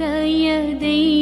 यते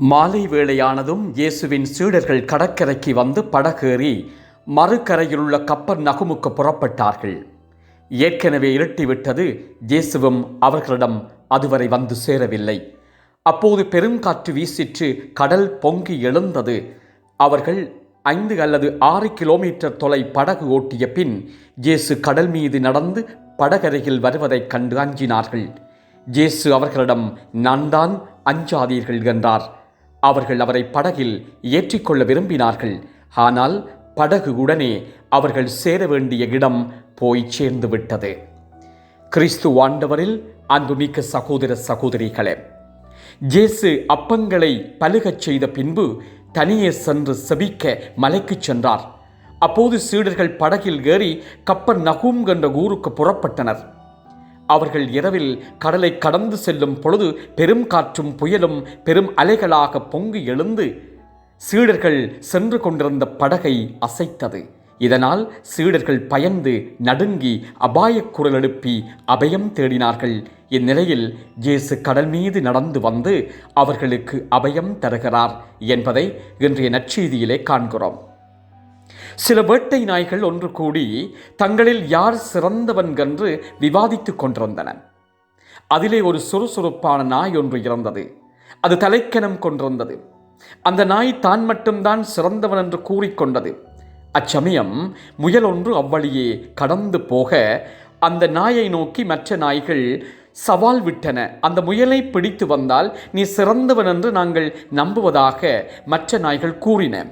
மாலை வேளையானதும் இயேசுவின் சீடர்கள் கடற்கரைக்கு வந்து படகேறி மறுகரையிலுள்ள கப்பர் நகுமுக்கு புறப்பட்டார்கள். ஏற்கனவே இருட்டிவிட்டது இயேசுவும் அவர்களிடம் அதுவரை வந்து சேரவில்லை. அப்போது பெருங்காற்று வீசிற்று கடல் பொங்கி எழுந்தது. அவர்கள் ஐந்து அல்லது ஆறு கிலோமீட்டர் தொலை படகு ஓட்டிய பின் இயேசு கடல் மீது நடந்து படகரையில் வருவதைக் கண்டு அஞ்சினார்கள். இயேசு அவர்களிடம் நான் தான் அஞ்சாதீர்கள் என்றார். அவர்கள் அவரை படகில் ஏற்றிக்கொள்ள விரும்பினார்கள். ஆனால் படகு உடனே அவர்கள் சேர வேண்டிய இடம் போய் சேர்ந்து விட்டது. கிறிஸ்து ஆண்டவரில் அன்புமிக்க சகோதர சகோதரிகளே ஜேசு அப்பங்களை பலுகச் செய்த பின்பு தனியே சென்று செபிக்க மலைக்குச் சென்றார். அப்போது சீடர்கள் படகில் ஏறி கப்பர் நகும் என்ற ஊருக்கு புறப்பட்டனர். அவர்கள் இரவில் கடலை கடந்து செல்லும் பொழுது பெரும் காற்றும் புயலும் பெரும் அலைகளாக பொங்கி எழுந்து சீடர்கள் சென்று கொண்டிருந்த படகை அசைத்தது. இதனால் சீடர்கள் பயந்து நடுங்கி அபாயக் குரல் எழுப்பி அபயம் தேடினார்கள். இந்நிலையில் இயேசு கடல் மீது நடந்து வந்து அவர்களுக்கு அபயம் தருகிறார் என்பதை இன்றைய நற்செய்தியிலே காண்கிறோம். சில வேட்டை நாய்கள் ஒன்று கூடி தங்களில் யார் சிறந்தவன் என்று விவாதித்துக் கொண்டிருந்தன. அதிலே ஒரு சுறுசுறுப்பான நாய் ஒன்று இறந்தது. அது தலைக்கணம் கொண்டிருந்தது. அந்த நாய் தான் மட்டும்தான் சிறந்தவன் என்று கூறிக்கொண்டது அச்சமயம் முயல் ஒன்று அவ்வழியே கடந்து போக அந்த நாயை நோக்கி மற்ற நாய்கள் சவால் விட்டன. அந்த முயலை பிடித்து வந்தால் நீ சிறந்தவன் என்று நாங்கள் நம்புவதாக மற்ற நாய்கள் கூறின.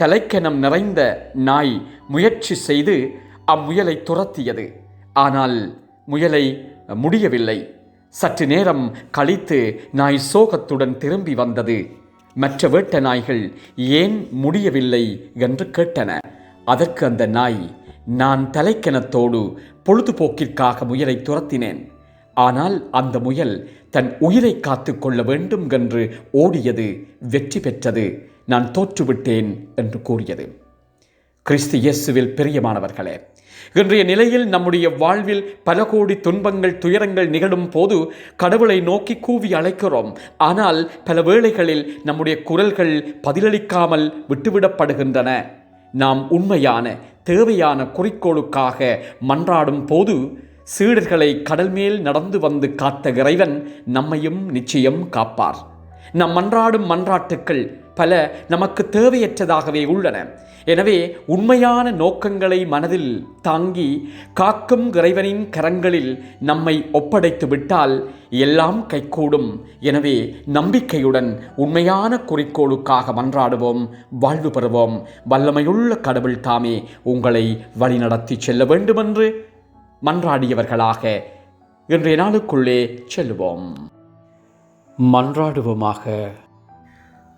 தலைக்கணம் நிறைந்த நாய் முயற்சி செய்து அம்முயலை துரத்தியது. ஆனால் முயலை முடியவில்லை. சற்று நேரம் கழித்து நாய் சோகத்துடன் திரும்பி வந்தது. மற்ற வேட்ட நாய்கள் ஏன் முடியவில்லை என்று கேட்டன. அதற்கு அந்த நாய் நான் தலைக்கணத்தோடு பொழுதுபோக்கிற்காக முயலை துரத்தினேன். ஆனால் அந்த முயல் தன் உயிரை காத்து கொள்ள வேண்டும் என்று ஓடியது வெற்றி பெற்றது. நான் தோற்றுவிட்டேன் என்று கூறியது. கிறிஸ்து இயேசுவில் பிரியமானவர்களே இன்றைய நிலையில் நம்முடைய வாழ்வில் பல கோடி துன்பங்கள் துயரங்கள் நிகழும் போது கடவுளை நோக்கி கூவி அழைக்கிறோம். ஆனால் பல வேளைகளில் நம்முடைய குரல்கள் பதிலளிக்காமல் விட்டுவிடப்படுகின்றன. நாம் உண்மையான தேவையான குறிக்கோளுக்காக மன்றாடும் போது சீடர்களை கடல் மேல் நடந்து வந்து காத்த இறைவன் நம்மையும் நிச்சயம் காப்பார். நம் மன்றாடும் மன்றாட்டுக்கள் பல நமக்கு தேவையற்றதாகவே உள்ளன. எனவே உண்மையான நோக்கங்களை மனதில் தாங்கி காக்கும் இறைவனின் கரங்களில் நம்மை ஒப்படைத்து விட்டால் எல்லாம் கைகூடும். எனவே நம்பிக்கையுடன் உண்மையான குறிக்கோளுக்காக மன்றாடுவோம் வாழ்வு பெறுவோம். வல்லமையுள்ள கடவுள் தாமே உங்களை வழிநடத்தி செல்ல வேண்டுமென்று மன்றாடியவர்களாக இன்றைய நாளுக்குள்ளே செல்லுவோம். மன்றாடுவோமாக.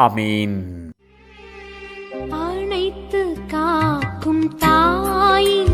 அமீன் அனைத்து காக்கும் தாயின்